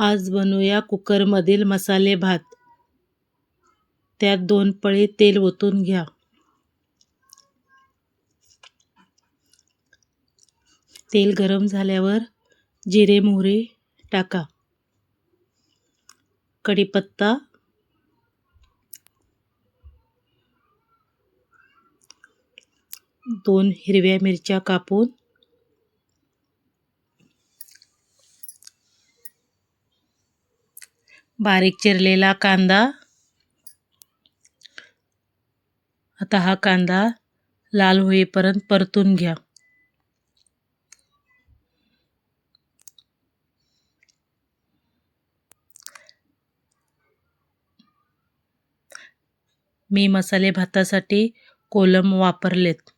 आज बनवूया कुकरमधील मसाले भात. त्यात दोन पळी तेल ओतून घ्या. तेल गरम झाल्यावर जिरे मोहरी टाका. कढीपत्ता दोन हिरव्या मिरच्या कापून बारीक चिरलेला कांदा. आता हा कांदा लाल होईपर्यंत परतून घ्या. मी मसाले भातासाठी कोलम वापरलेत.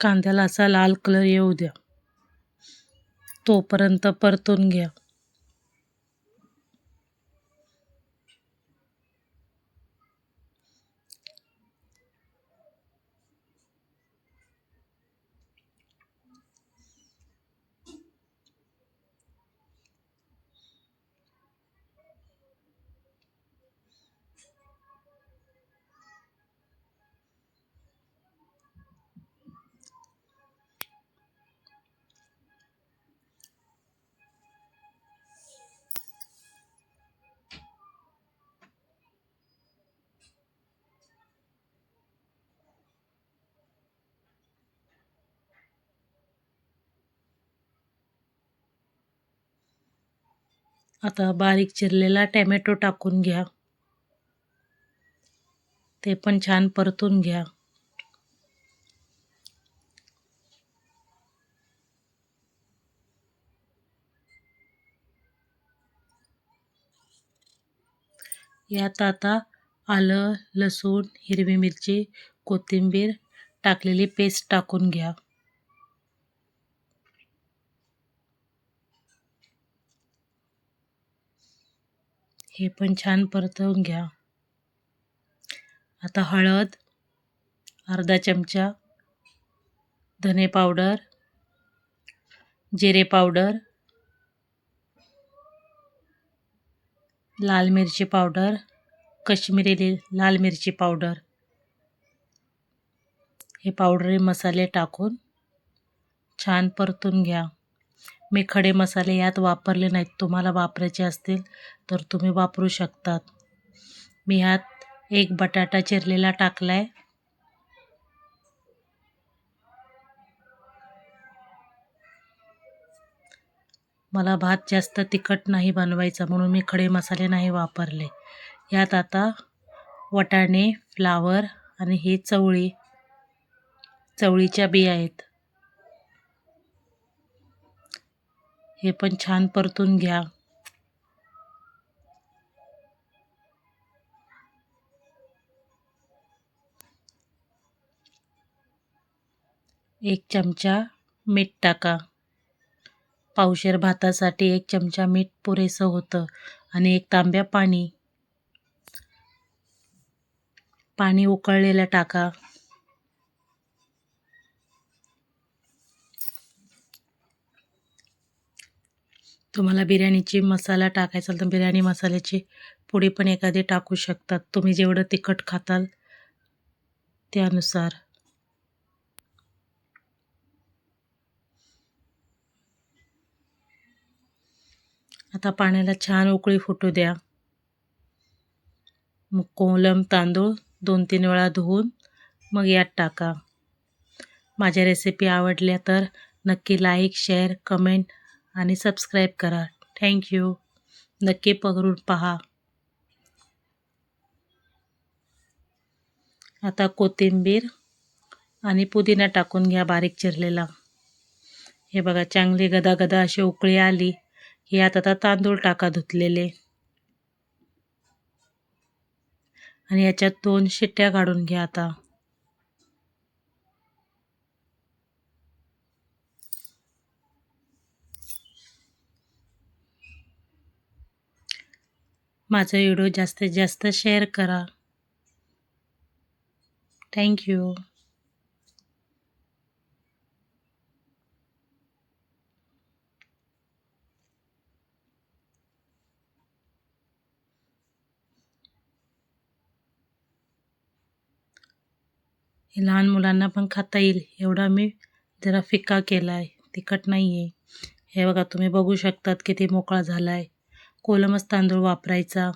कांद्याला असा लाल कलर येऊ द्या. तोपर्यंत परतून घ्या. आता बारीक चिरलेला टॅमॅटो टाकून घ्या. ते पण छान परतून घ्या. यात आता आलं लसूण हिरवी मिरची कोथिंबीर टाकलेली पेस्ट टाकून घ्या. हे पण छान परतवून घ्या. आता हळद अर्धा चमचा धने पावडर जिरे पावडर लाल मिरची पावडर कश्मीरी लाल मिरची पावडर. हे पावडरी मसाले टाकून छान परतून घ्या. मी खडे मसाले यात वापरले नाहीत तुम्हाला वापरायचे असतील तर तुम्ही वापरू शकतात. मी ह्यात एक बटाटा चिरलेला टाकला आहे मला भात जास्त तिखट नाही बनवायचा म्हणून मी खडे मसाले नाही वापरले. यात आता वटाणे फ्लावर आणि ही चवळी चवळीच्या बिया आहेत. हे पण छान परतून घ्या. एक चमचा मीठ टाका. पावशेर भातासाठी एक चमचा मीठ पुरेसं होतं आणि एक तांब्या पाणी. पाणी उकळलेलं टाका. तुम्हाला बिर्याणीची मसाला टाकायचा तर बिर्याणी मसाल्याची पुडी पण एखादी टाकू शकतात. तुम्ही जेवढं तिखट खाताल त्यानुसार. आता पाण्याला छान उकळी फुटू द्या. मग कोलम तांदूळ दोन तीन वेळा धुवून मग यात टाका. माझ्या रेसिपी आवडल्या तर नक्की लाईक शेअर कमेंट आणि सबस्क्राईब करा. थँक्यू नक्की पगरून पहा. आता कोथिंबीर आणि पुदिना टाकून घ्या बारीक चिरलेला. हे बघा चांगली गदा गदा अशी उकळी आली. यात आता तांदूळ टाका धुतलेले. आणि याच्यात दोन शिट्ट्या काढून घ्या आता. माझा व्हिडिओ जास्तीत जास्त शेअर करा. थँक्यू हे लहान मुलांना पण खाता येईल एवढा मी जरा फिका केला आहे तिखट नाही आहे हे बघा तुम्ही बघू शकतात किती मोकळा झाला आहे कोलमच तांदूळ वापरायचा.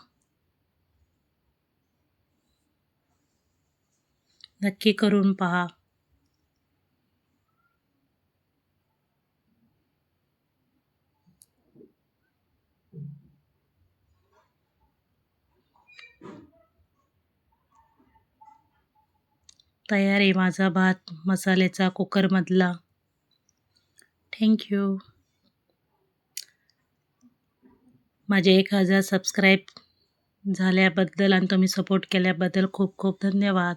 नक्की करून पहा. तयार आहे माझा भात मसाल्याचा कुकरमधला थँक्यू माझे एक हजार सबस्क्राईब झाल्याबद्दल आणि तुम्ही सपोर्ट केल्याबद्दल खूप खूप धन्यवाद.